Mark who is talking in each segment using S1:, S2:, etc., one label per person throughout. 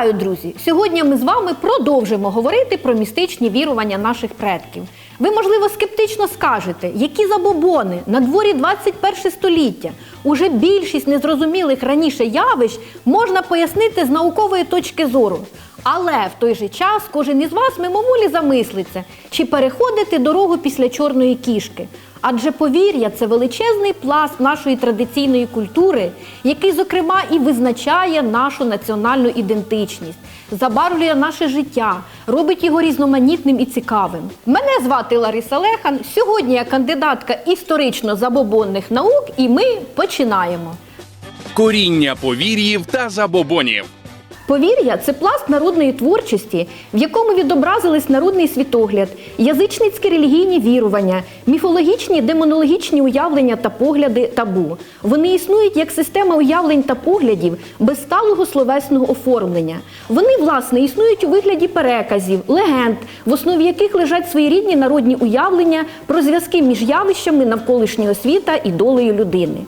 S1: Вітаю, друзі! Сьогодні ми з вами продовжимо говорити про містичні вірування наших предків. Ви, можливо, скептично скажете, які забобони на дворі 21 століття. Уже більшість незрозумілих раніше явищ можна пояснити з наукової точки зору. Але в той же час кожен із вас мимоволі замислиться, чи переходити дорогу після чорної кішки. Адже повір'я це величезний пласт нашої традиційної культури, який, зокрема, і визначає нашу національну ідентичність, забарвлює наше життя, робить його різноманітним і цікавим. Мене звати Лариса Лехан. Сьогодні я кандидатка історично-забобонних наук, і ми починаємо.
S2: Коріння повір'їв та забобонів.
S1: Повір'я це пласт народної творчості, в якому відобразились народний світогляд, язичницькі релігійні вірування, міфологічні демонологічні уявлення та погляди табу. Вони існують як система уявлень та поглядів без сталого словесного оформлення. Вони, власне, існують у вигляді переказів, легенд, в основі яких лежать своєрідні народні уявлення про зв'язки між явищами навколишнього світа і долею людини.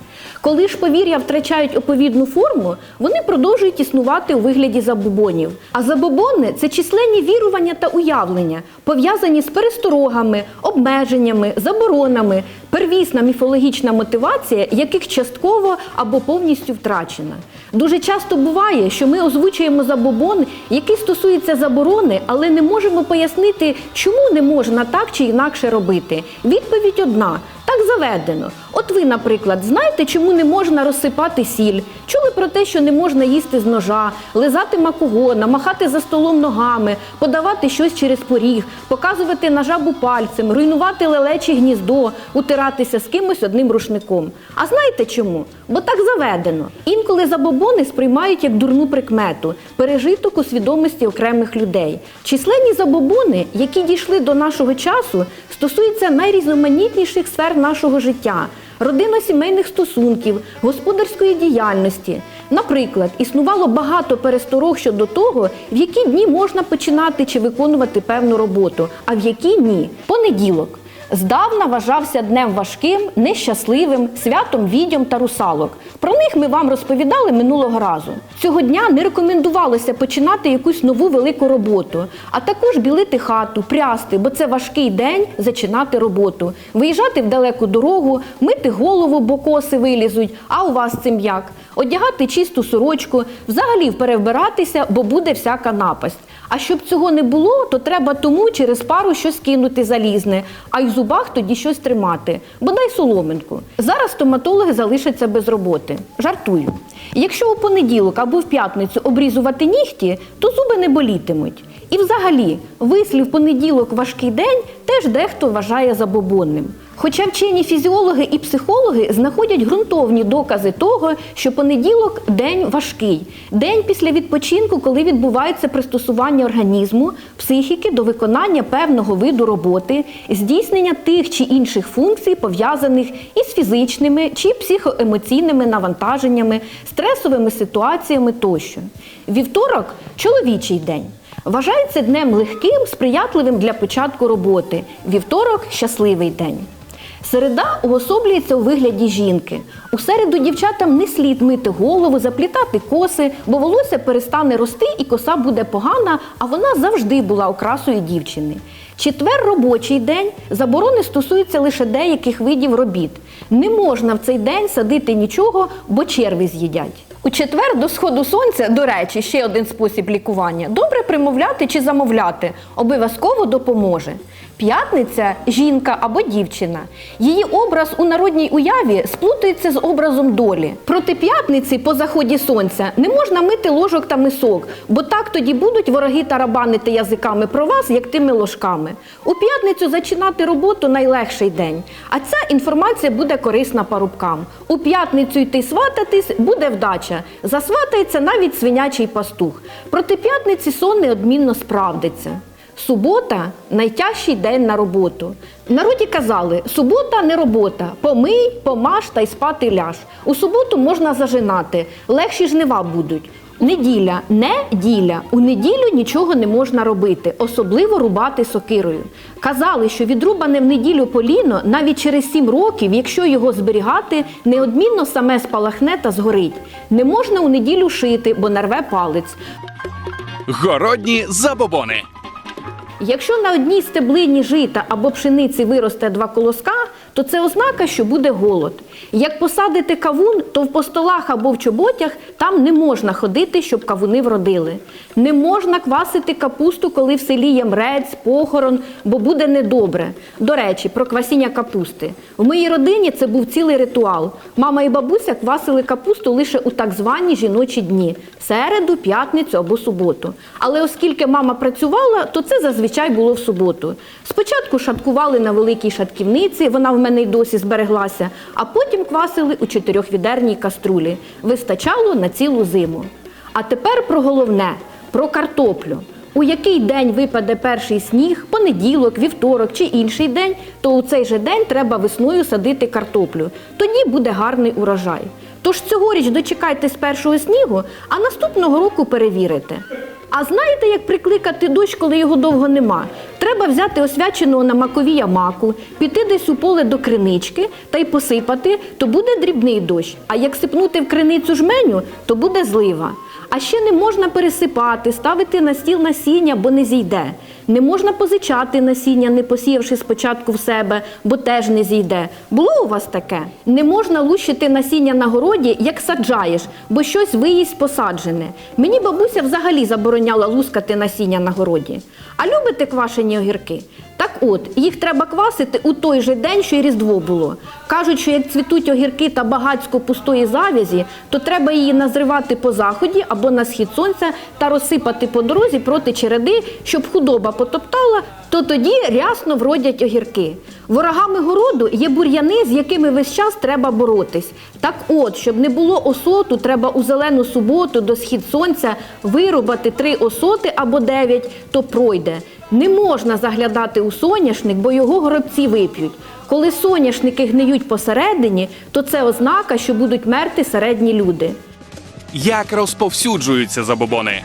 S1: Коли ж повір'я втрачають оповідну форму, вони продовжують існувати у вигляді забобонів. А забобони це численні вірування та уявлення, пов'язані з пересторогами, обмеженнями, заборонами, первісна міфологічна мотивація, яких частково або повністю втрачена. Дуже часто буває, що ми озвучуємо забобон, який стосується заборони, але не можемо пояснити, чому не можна так чи інакше робити. Відповідь одна. Так заведено. От ви, наприклад, знаєте, чому не можна розсипати сіль? Чули про те, що не можна їсти з ножа, лизати макогона, махати за столом ногами, подавати щось через поріг, показувати на жабу пальцем, руйнувати лелечі гніздо, утиратися з кимось одним рушником. А знаєте чому? Бо так заведено. Інколи забобони сприймають як дурну прикмету, пережиток у свідомості окремих людей. Численні забобони, які дійшли до нашого часу, стосуються найрізноманітніших сфер нашого життя. Родинно-сімейних стосунків, господарської діяльності. Наприклад, існувало багато пересторог щодо того, в які дні можна починати чи виконувати певну роботу, а в які ні. Понеділок. Здавна вважався днем важким, нещасливим, святом відьом та русалок. Про них ми вам розповідали минулого разу. Цього дня не рекомендувалося починати якусь нову велику роботу, а також білити хату, прясти, бо це важкий день зачинати роботу, виїжджати в далеку дорогу, мити голову, бо коси вилізуть. А у вас цим як? Одягати чисту сорочку, взагалі перевбиратися, бо буде всяка напасть. А щоб цього не було, то треба тому через пару щось кинути залізне, а й в зубах тоді щось тримати, бодай соломинку. Зараз стоматологи залишаться без роботи. Жартую. Якщо у понеділок або в п'ятницю обрізувати нігті, то зуби не болітимуть. І взагалі, вислів понеділок важкий день теж дехто вважає забобонним. Хоча вчені фізіологи і психологи знаходять ґрунтовні докази того, що понеділок день важкий, день після відпочинку, коли відбувається пристосування організму, психіки до виконання певного виду роботи, здійснення тих чи інших функцій, пов'язаних із фізичними чи психоемоційними навантаженнями, стресовими ситуаціями тощо. Вівторок чоловічий день. Вважається днем легким, сприятливим для початку роботи. Вівторок щасливий день. Середа уособлюється у вигляді жінки. У середу дівчатам не слід мити голову, заплітати коси, бо волосся перестане рости і коса буде погана, а вона завжди була окрасою дівчини. Четвер робочий день заборони стосуються лише деяких видів робіт. Не можна в цей день садити нічого, бо черви з'їдять. У четвер до сходу сонця, до речі, ще один спосіб лікування. Добре примовляти чи замовляти. Обов'язково допоможе. П'ятниця жінка або дівчина. Її образ у народній уяві сплутується з образом долі. Проти п'ятниці по заході сонця не можна мити ложок та мисок, бо так тоді будуть вороги тарабанити язиками про вас, як тими ложками. У п'ятницю зачинати роботу найлегший день. А ця інформація буде корисна парубкам. У п'ятницю йти свататись буде вдача. Засватається навіть свинячий пастух. Проти п'ятниці сон неодмінно справдиться. Субота найтяжчий день на роботу. Народі казали, субота не робота. Помий, помаш та й спати ляж. У суботу можна зажинати, легші жнива будуть. Неділя не діля. У неділю нічого не можна робити, особливо рубати сокирою. Казали, що відрубане в неділю поліно навіть через сім років, якщо його зберігати, неодмінно саме спалахне та згорить. Не можна у неділю шити, бо нарве палець.
S2: Городні забобони.
S1: Якщо на одній стеблині жита або пшениці виросте два колоска, то це ознака, що буде голод. Як посадити кавун, то в постолах або в чоботях там не можна ходити, щоб кавуни вродили. Не можна квасити капусту, коли в селі є мрець, похорон, бо буде недобре. До речі, про квасіння капусти. В моїй родині це був цілий ритуал. Мама і бабуся квасили капусту лише у так звані жіночі дні середу, п'ятницю або суботу. Але оскільки мама працювала, то це зазвичай було в суботу. Спочатку шаткували на великій шатківниці, вона в мене й досі збереглася, а потім квасили у чотирьохвідерній каструлі. Вистачало на цілу зиму. А тепер про головне про картоплю. У який день випаде перший сніг, понеділок, вівторок чи інший день, то у цей же день треба весною садити картоплю. Тоді буде гарний урожай. Тож цьогоріч дочекайтесь першого снігу, а наступного року перевірите. А знаєте, як прикликати дощ, коли його довго нема? Треба взяти освяченого на маковія маку, піти десь у поле до кринички та й посипати, то буде дрібний дощ. А як сипнути в криницю жменю, то буде злива. А ще не можна пересипати, ставити на стіл насіння, бо не зійде. Не можна позичати насіння, не посіявши спочатку в себе, бо теж не зійде. Було у вас таке? Не можна лущити насіння на городі, як саджаєш, бо щось виїсть посаджене. Мені бабуся взагалі забороняла лускати насіння на городі. А любите квашені огірки? Так от, їх треба квасити у той же день, що й Різдво було. Кажуть, що як цвітуть огірки та багацько пустої завязі, то треба її назривати по заході або на схід сонця та розсипати по дорозі проти череди, щоб худоба потоптала, то тоді рясно вродять огірки. Ворогами городу є бур'яни, з якими весь час треба боротись. Так от, щоб не було осоту, треба у зелену суботу до схід сонця вирубати три осоти або дев'ять, то пройде. Не можна заглядати у соняшник, бо його горобці вип'ють. Коли соняшники гниють посередині, то це ознака, що будуть мерти середні люди.
S2: Як розповсюджуються забобони?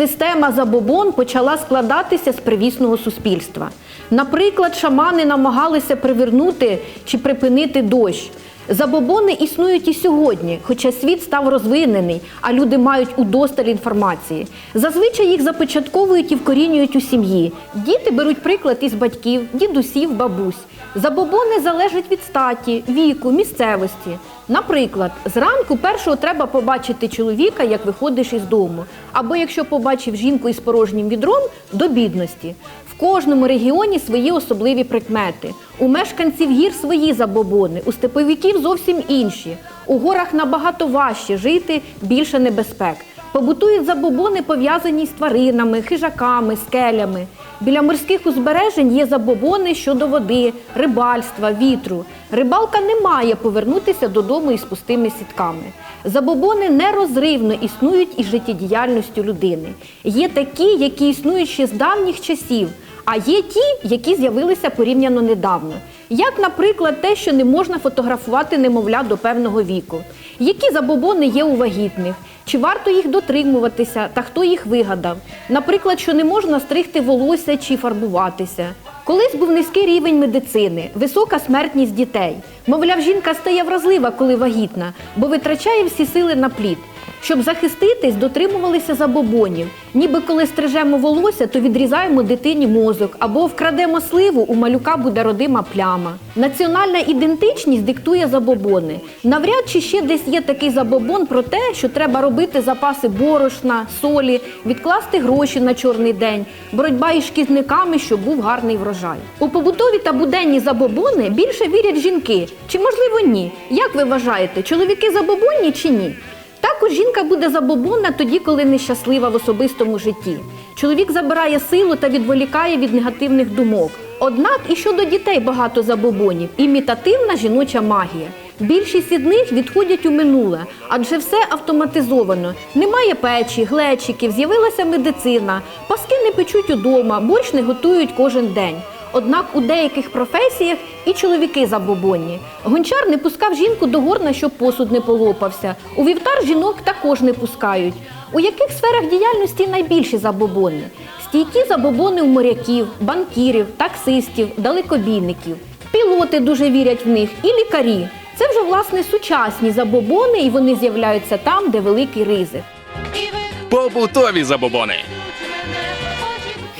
S1: Система забобон почала складатися з привісного суспільства. Наприклад, шамани намагалися привернути чи припинити дощ. Забобони існують і сьогодні, хоча світ став розвинений, а люди мають удосталь інформації. Зазвичай їх започатковують і вкорінюють у сім'ї. Діти беруть приклад із батьків, дідусів, бабусь. Забобони залежать від статі, віку, місцевості. Наприклад, зранку першого треба побачити чоловіка, як виходиш із дому, або якщо побачив жінку із порожнім відром, до бідності. Кожному регіоні свої особливі прикмети. У мешканців гір свої забобони, у степовиків зовсім інші. У горах набагато важче жити, більше небезпек. Побутують забобони, пов'язані з тваринами, хижаками, скелями. Біля морських узбережень є забобони щодо води, рибальства, вітру. Рибалка не має повернутися додому із пустими сітками. Забобони нерозривно існують із життєдіяльністю людини. Є такі, які існують ще з давніх часів, а є ті, які з'явилися порівняно недавно. Як, наприклад, те, що не можна фотографувати немовля до певного віку. Які забобони є у вагітних? Чи варто їх дотримуватися та хто їх вигадав? Наприклад, що не можна стригти волосся чи фарбуватися. Колись був низький рівень медицини, висока смертність дітей. Мовляв, жінка стає вразлива, коли вагітна, бо витрачає всі сили на плід. Щоб захиститись, дотримувалися забобонів. Ніби коли стрижемо волосся, то відрізаємо дитині мозок, або вкрадемо сливу, у малюка буде родима пляма. Національна ідентичність диктує забобони. Навряд чи ще десь є такий забобон про те, що треба робити запаси борошна, солі, відкласти гроші на чорний день, боротьба із шкідниками, щоб був гарний врожай. У побутові та буденні забобони більше вірять жінки. Чи можливо ні? Як ви вважаєте, чоловіки забобонні чи ні? Також жінка буде забобонна тоді, коли нещаслива в особистому житті. Чоловік забирає силу та відволікає від негативних думок. Однак і щодо дітей багато забобонів, імітативна жіноча магія. Більшість із них відходять у минуле, адже все автоматизовано. Немає печі, глечиків, з'явилася медицина, паски не печуть удома, борщ не готують кожен день. Однак у деяких професіях і чоловіки забобонні. Гончар не пускав жінку до горна, щоб посуд не полопався. У вівтар жінок також не пускають. У яких сферах діяльності найбільші забобони? Стійкі забобони у моряків, банкірів, таксистів, далекобійників. Пілоти дуже вірять в них і лікарі. Це вже власне сучасні забобони, і вони з'являються там, де великий ризик.
S2: Побутові забобони.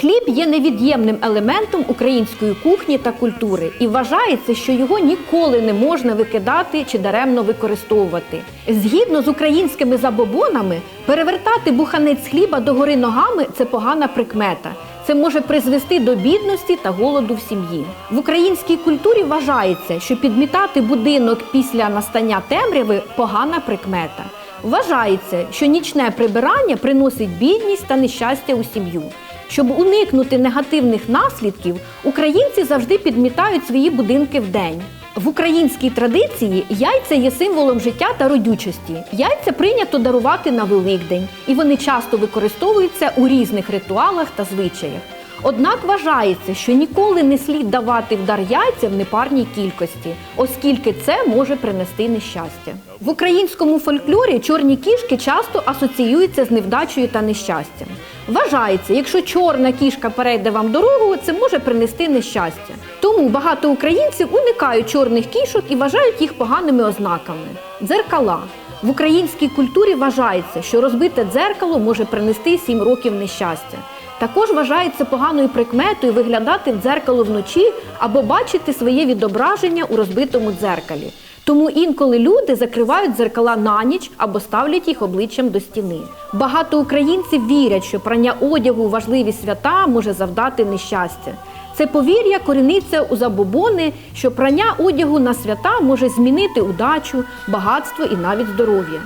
S1: Хліб є невід'ємним елементом української кухні та культури, і вважається, що його ніколи не можна викидати чи даремно використовувати. Згідно з українськими забобонами, перевертати буханець хліба догори ногами це погана прикмета. Це може призвести до бідності та голоду в сім'ї. В українській культурі вважається, що підмітати будинок після настання темряви погана прикмета. Вважається, що нічне прибирання приносить бідність та нещастя у сім'ю. Щоб уникнути негативних наслідків, українці завжди підмітають свої будинки вдень. В українській традиції яйця є символом життя та родючості. Яйця прийнято дарувати на Великдень, і вони часто використовуються у різних ритуалах та звичаях. Однак вважається, що ніколи не слід давати в дар яйця в непарній кількості, оскільки це може принести нещастя. В українському фольклорі чорні кішки часто асоціюються з невдачею та нещастям. Вважається, якщо чорна кішка перейде вам дорогу, це може принести нещастя. Тому багато українців уникають чорних кішок і вважають їх поганими ознаками. Дзеркала. В українській культурі вважається, що розбите дзеркало може принести 7 років нещастя. Також вважається поганою прикметою виглядати в дзеркало вночі або бачити своє відображення у розбитому дзеркалі. Тому інколи люди закривають дзеркала на ніч або ставлять їх обличчям до стіни. Багато українців вірять, що прання одягу у важливі свята може завдати нещастя. Це повір'я коріниться у забобони, що прання одягу на свята може змінити удачу, багатство і навіть здоров'я.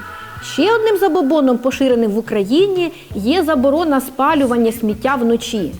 S1: Ще одним забобоном, поширеним в Україні, є заборона спалювання сміття вночі.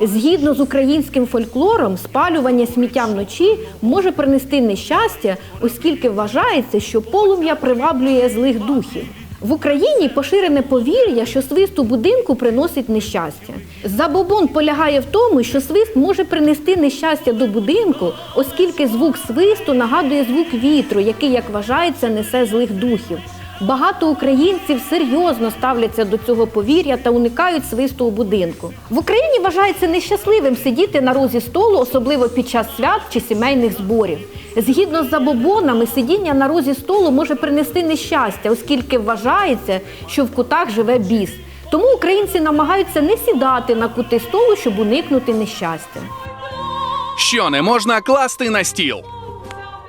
S1: Згідно з українським фольклором, спалювання сміття вночі може принести нещастя, оскільки вважається, що полум'я приваблює злих духів. В Україні поширене повір'я, що свист у будинку приносить нещастя. Забобон полягає в тому, що свист може принести нещастя до будинку, оскільки звук свисту нагадує звук вітру, який, як вважається, несе злих духів. Багато українців серйозно ставляться до цього повір'я та уникають свисту у будинку. В Україні вважається нещасливим сидіти на розі столу, особливо під час свят чи сімейних зборів. Згідно з забобонами, сидіння на розі столу може принести нещастя, оскільки вважається, що в кутах живе біс. Тому українці намагаються не сідати на кути столу, щоб уникнути нещастя.
S2: Що не можна класти на стіл?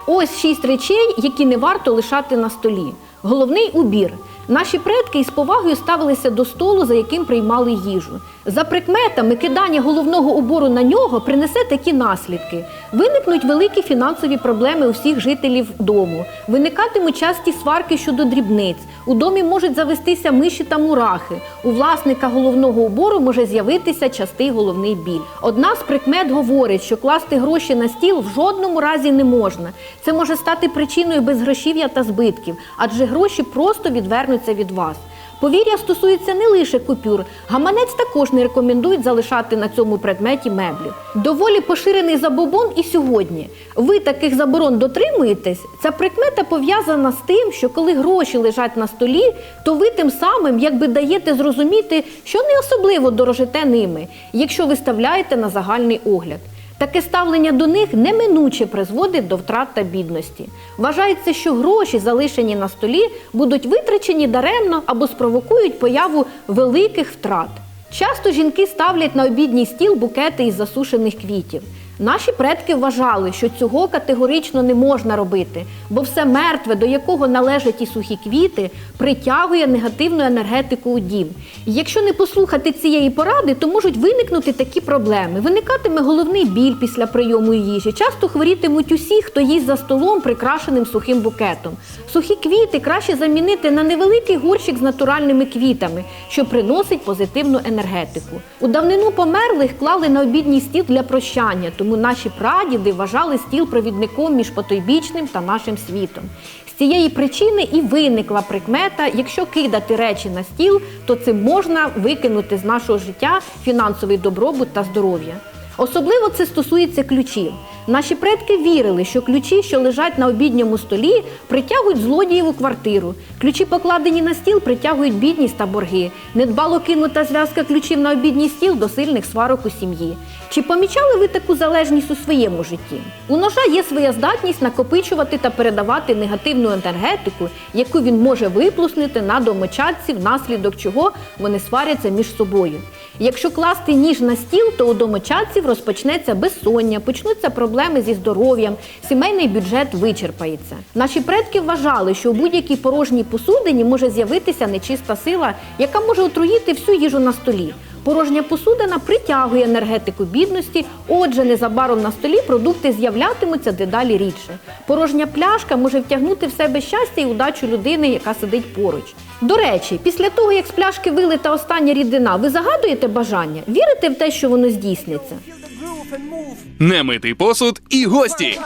S1: Ось шість речей, які не варто лишати на столі. Головний убір. Наші предки із повагою ставилися до столу, за яким приймали їжу. За прикметами, кидання головного убору на нього принесе такі наслідки: виникнуть великі фінансові проблеми у всіх жителів дому, виникатимуть часті сварки щодо дрібниць. У домі можуть завестися миші та мурахи. У власника головного убору може з'явитися частий головний біль. Одна з прикмет говорить, що класти гроші на стіл в жодному разі не можна. Це може стати причиною безгрошів'я та збитків, адже гроші просто відвернуться від вас. Повір'я стосується не лише купюр. Гаманець також не рекомендують залишати на цьому предметі меблі. Доволі поширений забобон і сьогодні. Ви таких заборон дотримуєтесь? Ця прикмета пов'язана з тим, що коли гроші лежать на столі, то ви тим самим якби даєте зрозуміти, що не особливо дорожите ними, якщо виставляєте на загальний огляд. Таке ставлення до них неминуче призводить до втрат та бідності. Вважається, що гроші, залишені на столі, будуть витрачені даремно або спровокують появу великих втрат. Часто жінки ставлять на обідній стіл букети із засушених квітів. Наші предки вважали, що цього категорично не можна робити, бо все мертве, до якого належать і сухі квіти, притягує негативну енергетику у дім. І якщо не послухати цієї поради, то можуть виникнути такі проблеми. Виникатиме головний біль після прийому їжі. Часто хворітимуть усі, хто їсть за столом, прикрашеним сухим букетом. Сухі квіти краще замінити на невеликий горщик з натуральними квітами, що приносить позитивну енергетику. У давнину померлих клали на обідній стіл для прощання, тому наші прадіди вважали стіл провідником між потойбічним та нашим світом. З цієї причини і виникла прикмета: якщо кидати речі на стіл, то цим можна викинути з нашого життя фінансовий добробут та здоров'я. Особливо це стосується ключів. Наші предки вірили, що ключі, що лежать на обідньому столі, притягують злодіїв у квартиру. Ключі, покладені на стіл, притягують бідність та борги. Недбало кинута зв'язка ключів на обідній стіл до сильних сварок у сім'ї. Чи помічали ви таку залежність у своєму житті? У ножа є своя здатність накопичувати та передавати негативну енергетику, яку він може виплеснути на домочадців, внаслідок чого вони сваряться між собою. Якщо класти ніж на стіл, то у домочадців розпочнеться безсоння, почнуться проблеми зі здоров'ям, сімейний бюджет вичерпається. Наші предки вважали, що у будь-якій порожній посудині може з'явитися нечиста сила, яка може отруїти всю їжу на столі. Порожня посудина притягує енергетику бідності, отже, незабаром на столі продукти з'являтимуться дедалі рідше. Порожня пляшка може втягнути в себе щастя і удачу людини, яка сидить поруч. До речі, після того, як з пляшки вилита остання рідина, ви загадуєте бажання? Вірите в те, що воно здійсниться?
S2: Немитий посуд і гості.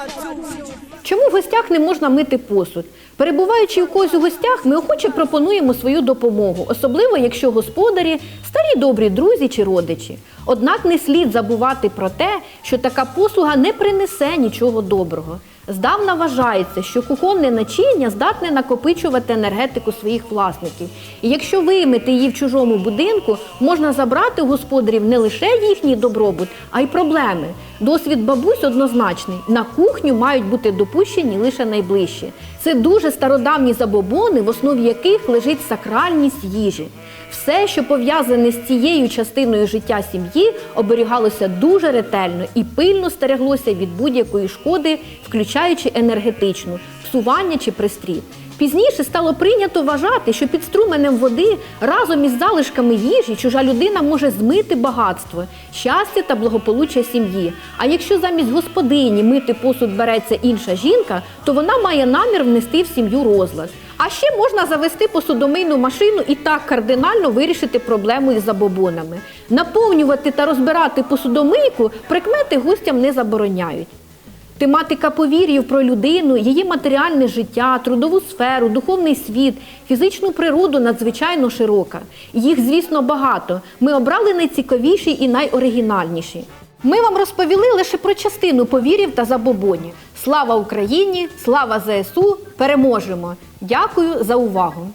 S1: Чому в гостях не можна мити посуд? Перебуваючи у когось у гостях, ми охоче пропонуємо свою допомогу, особливо якщо господарі старі добрі друзі чи родичі. Однак не слід забувати про те, що така послуга не принесе нічого доброго. Здавна вважається, що кухонне начиння здатне накопичувати енергетику своїх власників. І якщо вимити її в чужому будинку, можна забрати у господарів не лише їхній добробут, а й проблеми. Досвід бабусь однозначний: на кухню мають бути допущені лише найближчі. Це дуже стародавні забобони, в основі яких лежить сакральність їжі. Все, що пов'язане з цією частиною життя сім'ї, оберігалося дуже ретельно і пильно стереглося від будь-якої шкоди, включаючи енергетичну, псування чи пристрій. Пізніше стало прийнято вважати, що під струменем води разом із залишками їжі чужа людина може змити багатство, щастя та благополуччя сім'ї. А якщо замість господині мити посуд береться інша жінка, то вона має намір внести в сім'ю розлад. А ще можна завести посудомийну машину і так кардинально вирішити проблему із забобонами. Наповнювати та розбирати посудомийку прикмети гостям не забороняють. Тематика повір'їв про людину, її матеріальне життя, трудову сферу, духовний світ, фізичну природу надзвичайно широка. Їх, звісно, багато. Ми обрали найцікавіші і найоригінальніші. Ми вам розповіли лише про частину повір'їв та забобонів. Слава Україні! Слава ЗСУ! Переможемо! Дякую за увагу!